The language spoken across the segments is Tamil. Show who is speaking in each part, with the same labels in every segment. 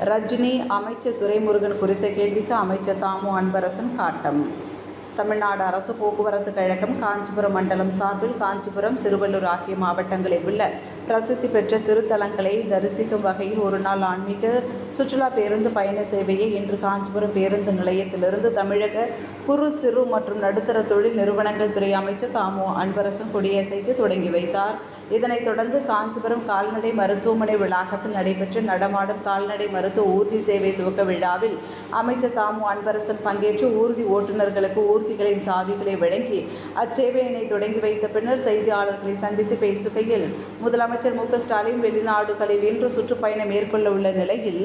Speaker 1: ரஜினி அமைச்சர் துரைமுருகன் குறித்த கேள்விக்கு அமைச்சர் தாமு அன்பரசன் காட்டம். தமிழ்நாடு அரசு போக்குவரத்து கழகம் காஞ்சிபுரம் மண்டலம் சார்பில் காஞ்சிபுரம் திருவள்ளூர் ஆகிய மாவட்டங்களில் உள்ள பிரசித்தி பெற்ற திருத்தலங்களை தரிசிக்கும் வகையில் ஒருநாள் ஆன்மீக சுற்றுலா பேருந்து பயண சேவையை இன்று காஞ்சிபுரம் பேருந்து நிலையத்திலிருந்து தமிழக குறு சிறு மற்றும் நடுத்தர தொழில் நிறுவனங்கள் துறை அமைச்சர் தாமு அன்பரசன் கொடியசைத்து தொடங்கி வைத்தார். இதனைத் தொடர்ந்து காஞ்சிபுரம் கால்நடை மருத்துவமனை வளாகத்தில் நடைபெற்ற நடமாடும் கால்நடை மருத்துவ ஊர்தி சேவை துவக்க விழாவில் அமைச்சர் தாமு அன்பரசன் பங்கேற்று ஊர்தி ஓட்டுநர்களுக்கு ஊர்திகளின் சாவிகளை வழங்கி அச்சேவையினை தொடங்கி வைத்த பின்னர் செய்தியாளர்களை சந்தித்து பேசுகையில் முதலமைச்சர் மு ஸ்டாலின் வெளிநாடுகளில் இன்று சுற்றுப்பயணம் மேற்கொள்ள உள்ள நிலையில்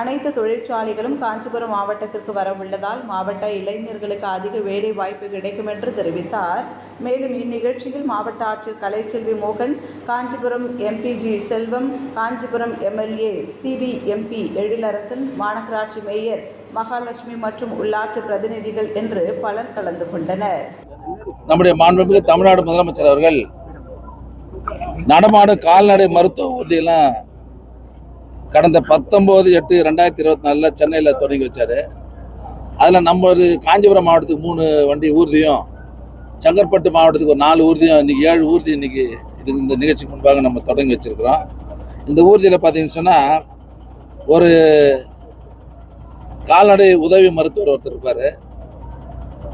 Speaker 1: அனைத்து தொழிற்சாலைகளும் காஞ்சிபுரம் மாவட்டத்திற்கு வரவுள்ளதால் மாவட்ட இளைஞர்களுக்கு அதிக வேலை வாய்ப்பு கிடைக்கும் என்று தெரிவித்தார். மேலும் இந்நிகழ்ச்சியில் மாவட்ட ஆட்சியர் கலைச்செல்வி மோகன் Kanchipuram MP G Selvam Kanchipuram MLA CP MP Ezhilarasan மாநகராட்சி மேயர் மகாலட்சுமி மற்றும் உள்ளாட்சி பிரதிநிதிகள் என்று பலர் கலந்து கொண்டனர்.
Speaker 2: நம்முடைய மாண்புமிகு தமிழ்நாடு முதலமைச்சர் அவர்கள் நடமாடும் கால்நடை மருத்துவ ஊர்தியெல்லாம் கடந்த பத்தொம்போது எட்டு ரெண்டாயிரத்தி இருபத்தி நாலில் சென்னையில் தொடங்கி வச்சார். அதில் நம்ம ஒரு காஞ்சிபுரம் மாவட்டத்துக்கு மூணு வண்டி ஊர்தியும் செங்கற்பட்டு மாவட்டத்துக்கு ஒரு நாலு ஊர்தியும் இன்றைக்கி ஏழு ஊர்தி இன்றைக்கி இது இந்த நிகழ்ச்சிக்கு முன்பாக நம்ம தொடங்கி வச்சிருக்கிறோம். இந்த ஊர்தியில் பார்த்தீங்கன்னு சொன்னால் ஒரு கால்நடை உதவி மருத்துவர் ஒருத்தர் இருப்பார்.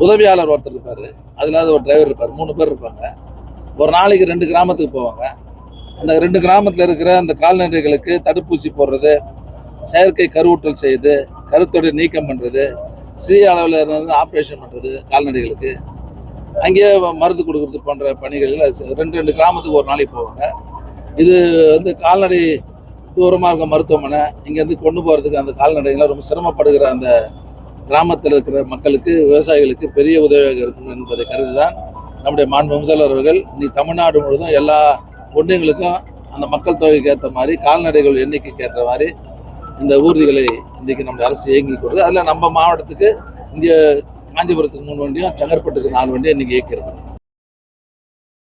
Speaker 2: உதவியாளர் ஒருத்தர் இருப்பார். அதில் ஒரு டிரைவர் இருப்பார். மூணு பேர் இருப்பாங்க. ஒரு நாளைக்கு ரெண்டு கிராமத்துக்கு போவாங்க. அந்த ரெண்டு கிராமத்தில் இருக்கிற அந்த கால்நடைகளுக்கு தடுப்பூசி போடுறது செயற்கை கருவூட்டல் செய்யுது கருத்தொடை நீக்கம் பண்ணுறது சிறிய அளவில் இருந்து ஆப்ரேஷன் பண்ணுறது கால்நடைகளுக்கு. அங்கேயே மருந்து கொடுக்குறது போன்ற பணிகளில் ரெண்டு ரெண்டு கிராமத்துக்கு ஒரு நாளைக்கு போவாங்க. இது வந்து கால்நடை தூரமாக இருக்க மருத்துவமனை இங்கேருந்து கொண்டு போகிறதுக்கு அந்த கால்நடைகள்லாம் ரொம்ப சிரமப்படுகிற அந்த கிராமத்தில் இருக்கிற மக்களுக்கு விவசாயிகளுக்கு பெரிய உதவியாக இருக்கும் என்பதை கருதி தான் நம்முடைய மாண்பு முதல்வர் அவர்கள் இன்னைக்கு தமிழ்நாடு முழுவதும் எல்லா ஒன்றியங்களுக்கும் அந்த மக்கள் தொகைக்கு ஏற்ற மாதிரி கால்நடைகள் எண்ணிக்கைக்கு ஏற்ற மாதிரி இந்த ஊர்திகளை இன்றைக்கு நம்முடைய அரசு இயங்கி கொடுக்குது அதில் நம்ம மாவட்டத்துக்கு இங்கே காஞ்சிபுரத்துக்கு மூணு வண்டியும் செங்கற்பட்டுக்கு நாலு வண்டியும் இன்றைக்கி இயக்கியிருக்கோம்